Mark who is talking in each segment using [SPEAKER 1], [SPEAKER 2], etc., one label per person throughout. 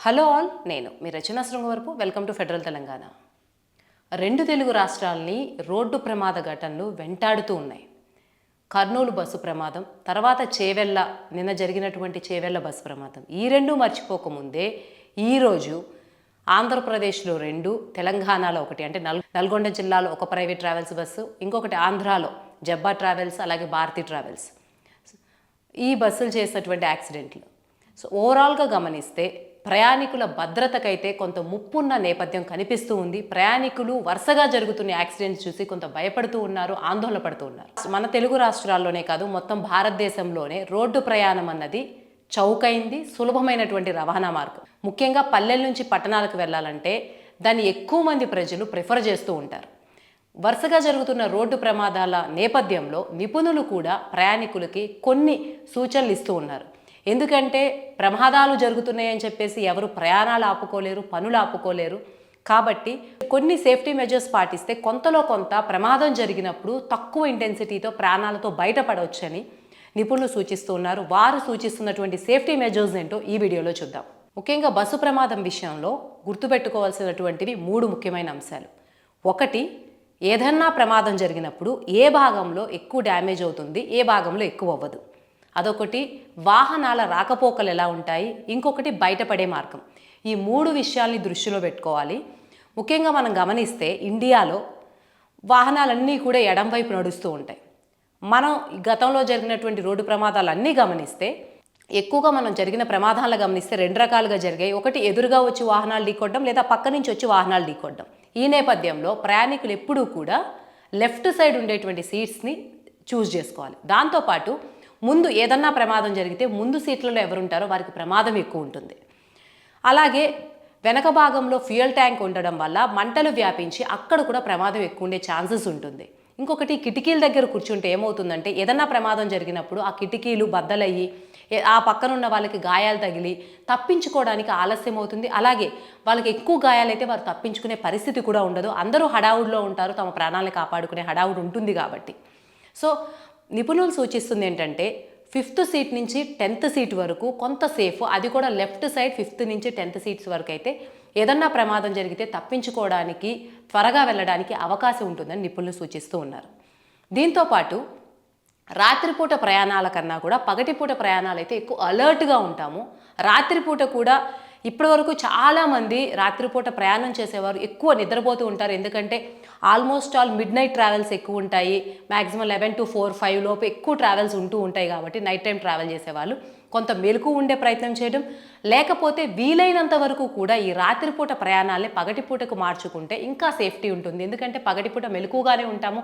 [SPEAKER 1] Hello all నేను మీ Rachana Srungavarapu. Welcome to Federal Telangana. రెండు Telugu రాష్ట్రాల్ని road ప్రమాద ఘటనలు వెంటాడుతూ ఉన్నాయి. కర్నూలు బస్సు ప్రమాదం తర్వాత చేవెళ్ళ నిన్న జరిగినటువంటి చేవెళ్ళ బస్సు ప్రమాదం. ఈ రెండు మర్చిపోకముందే ఈరోజు ఆంధ్రప్రదేశ్లో రెండు తెలంగాణలో ఒకటి అంటే నల్ నల్గొండ జిల్లాలో ఒక ప్రైవేట్ ట్రావెల్స్ బస్సు ఇంకొకటి ఆంధ్రాలో జబ్బా ట్రావెల్స్ అలాగే భారతీ ట్రావెల్స్. ఈ బస్సులు చేసినటువంటి యాక్సిడెంట్లు. సో ఓవరాల్గా గమనిస్తే ప్రయాణికుల భద్రతకైతే కొంత ముప్పున్న నేపథ్యం కనిపిస్తూ ఉంది. ప్రయాణికులు వరుసగా జరుగుతున్న యాక్సిడెంట్స్ చూసి కొంత భయపడుతూ ఉన్నారు ఆందోళన పడుతూ ఉన్నారు. మన తెలుగు రాష్ట్రాల్లోనే కాదు మొత్తం భారతదేశంలోనే రోడ్డు ప్రయాణం అన్నది చౌకైంది సులభమైనటువంటి రవాణా మార్గం. ముఖ్యంగా పల్లెల నుంచి పట్టణాలకు వెళ్ళాలంటే దాన్ని ఎక్కువ మంది ప్రజలు ప్రిఫర్ చేస్తూ ఉంటారు. వరుసగా జరుగుతున్న రోడ్డు ప్రమాదాల నేపథ్యంలో నిపుణులు కూడా ప్రయాణికులకి కొన్ని సూచనలు ఇస్తూ ఉన్నారు. ఎందుకంటే ప్రమాదాలు జరుగుతున్నాయని చెప్పేసి ఎవరు ప్రయాణాలు ఆపుకోలేరు పనులు ఆపుకోలేరు. కాబట్టి కొన్ని సేఫ్టీ మెజర్స్ పాటిస్తే కొంతలో కొంత ప్రమాదం జరిగినప్పుడు తక్కువ ఇంటెన్సిటీతో ప్రాణాలతో బయటపడవచ్చని నిపుణులు సూచిస్తూ ఉన్నారు. వారు సూచిస్తున్నటువంటి సేఫ్టీ మెజర్స్ ఏంటో ఈ వీడియోలో చూద్దాం. ముఖ్యంగా బస్సు ప్రమాదం విషయంలో గుర్తుపెట్టుకోవాల్సినటువంటివి మూడు ముఖ్యమైన అంశాలు. ఒకటి ఏదన్నా ప్రమాదం జరిగినప్పుడు ఏ భాగంలో ఎక్కువ డ్యామేజ్ అవుతుంది ఏ భాగంలో ఎక్కువ అవ్వదు. అదొకటి వాహనాల రాకపోకలు ఎలా ఉంటాయి? ఇంకొకటి బయటపడే మార్గం. ఈ మూడు విషయాల్ని దృష్టిలో పెట్టుకోవాలి. ముఖ్యంగా మనం గమనిస్తే ఇండియాలో వాహనాలన్నీ కూడా ఎడం వైపు నడుస్తూ ఉంటాయి. మనం ఈ గతంలో జరిగినటువంటి రోడ్డు ప్రమాదాలన్నీ గమనిస్తే ఎక్కువగా మనం జరిగిన ప్రమాదాలను గమనిస్తే రెండు రకాలుగా జరిగాయి. ఒకటి ఎదురుగా వచ్చి వాహనాలు ఢీకొట్టడం లేదా పక్క నుంచి వచ్చి వాహనాలు ఢీకొట్టడం. ఈ నేపథ్యంలో ప్రయాణికులు ఎప్పుడూ కూడా లెఫ్ట్ సైడ్ ఉండేటువంటి సీట్స్ని చూస్ చేసుకోవాలి. దాంతోపాటు ముందు ఏదన్నా ప్రమాదం జరిగితే ముందు సీట్లలో ఎవరుంటారో వారికి ప్రమాదం ఎక్కువ ఉంటుంది. అలాగే వెనక భాగంలో ఫ్యూయల్ ట్యాంక్ ఉండడం వల్ల మంటలు వ్యాపించి అక్కడ కూడా ప్రమాదం ఎక్కువ ఉండే ఛాన్సెస్ ఉంటుంది. ఇంకొకటి కిటికీల దగ్గర కూర్చుంటే ఏమవుతుందంటే ఏదన్నా ప్రమాదం జరిగినప్పుడు ఆ కిటికీలు బద్దలయ్యి ఆ పక్కన ఉన్న వాళ్ళకి గాయాలు తగిలి తప్పించుకోవడానికి ఆలస్యం అవుతుంది. అలాగే వాళ్ళకి ఎక్కువ గాయాలైతే వారు తప్పించుకునే పరిస్థితి కూడా ఉండదు. అందరూ హడావుడిలో ఉంటారు తమ ప్రాణాలను కాపాడుకునే హడావుడు ఉంటుంది కాబట్టి. సో నిపుణులు సూచిస్తుంది ఏంటంటే ఫిఫ్త్ సీట్ నుంచి టెన్త్ సీట్ వరకు కొంత సేఫ్ అది కూడా లెఫ్ట్ సైడ్ ఫిఫ్త్ నుంచి టెన్త్ సీట్స్ వరకు అయితే ఏదన్నా ప్రమాదం జరిగితే తప్పించుకోవడానికి త్వరగా వెళ్ళడానికి అవకాశం ఉంటుందని నిపుణులు సూచిస్తూ ఉన్నారు. దీంతోపాటు రాత్రిపూట ప్రయాణాల కన్నా కూడా పగటిపూట ప్రయాణాలు అయితే ఎక్కువ అలర్ట్గా ఉంటాము. రాత్రిపూట కూడా ఇప్పటివరకు చాలామంది రాత్రిపూట ప్రయాణం చేసేవారు ఎక్కువ నిద్రపోతూ ఉంటారు. ఎందుకంటే almost all midnight travels ఎక్కువ ఉంటాయి. Maximum eleven to four five లోపు ఎక్కువ ట్రావెల్స్ ఉంటూ ఉంటాయి కాబట్టి నైట్ టైం ట్రావెల్ చేసేవాళ్ళు. కొంత మెలకు ఉండే ప్రయత్నం చేయడం లేకపోతే వీలైనంత వరకు కూడా ఈ రాత్రిపూట ప్రయాణాలని పగటిపూటకు మార్చుకుంటే ఇంకా సేఫ్టీ ఉంటుంది. ఎందుకంటే పగటిపూట మెలకుగానే ఉంటాము.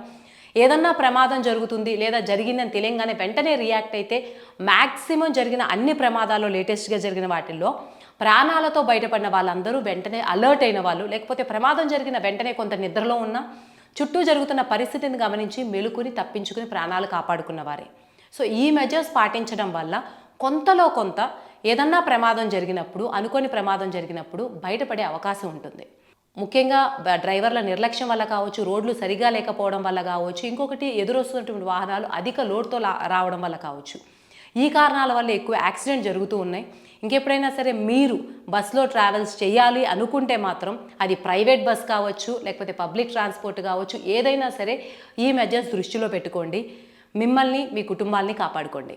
[SPEAKER 1] ఏదన్నా ప్రమాదం జరుగుతుంది లేదా జరిగిందని తెలియంగానే వెంటనే రియాక్ట్ అయితే మ్యాక్సిమం జరిగిన అన్ని ప్రమాదాల్లో లేటెస్ట్గా జరిగిన వాటిల్లో ప్రాణాలతో బయటపడిన వాళ్ళందరూ వెంటనే అలర్ట్ అయిన వాళ్ళు లేకపోతే ప్రమాదం జరిగిన వెంటనే కొంత నిద్రలో ఉన్న చుట్టూ జరుగుతున్న పరిస్థితిని గమనించి మెలుకుని తప్పించుకుని ప్రాణాలు కాపాడుకున్నవారే సో ఈ మెజర్స్ పాటించడం వల్ల కొంతలో కొంత ఏదన్నా ప్రమాదం జరిగినప్పుడు అనుకోని ప్రమాదం జరిగినప్పుడు బయటపడే అవకాశం ఉంటుంది. ముఖ్యంగా డ్రైవర్ల నిర్లక్ష్యం వల్ల కావచ్చు రోడ్లు సరిగా లేకపోవడం వల్ల కావచ్చు ఇంకొకటి ఎదురొస్తున్నటువంటి వాహనాలు అధిక లోడ్తో రావడం వల్ల కావచ్చు. ఈ కారణాల వల్ల ఎక్కువ యాక్సిడెంట్ జరుగుతూ ఉన్నాయి. ఇంకెప్పుడైనా సరే మీరు బస్లో ట్రావెల్స్ చేయాలి అనుకుంటే మాత్రం అది ప్రైవేట్ బస్ కావచ్చు లేకపోతే పబ్లిక్ ట్రాన్స్పోర్ట్ కావచ్చు ఏదైనా సరే ఈ మెజర్స్ దృష్టిలో పెట్టుకోండి. మిమ్మల్ని మీ కుటుంబాల్ని కాపాడుకోండి.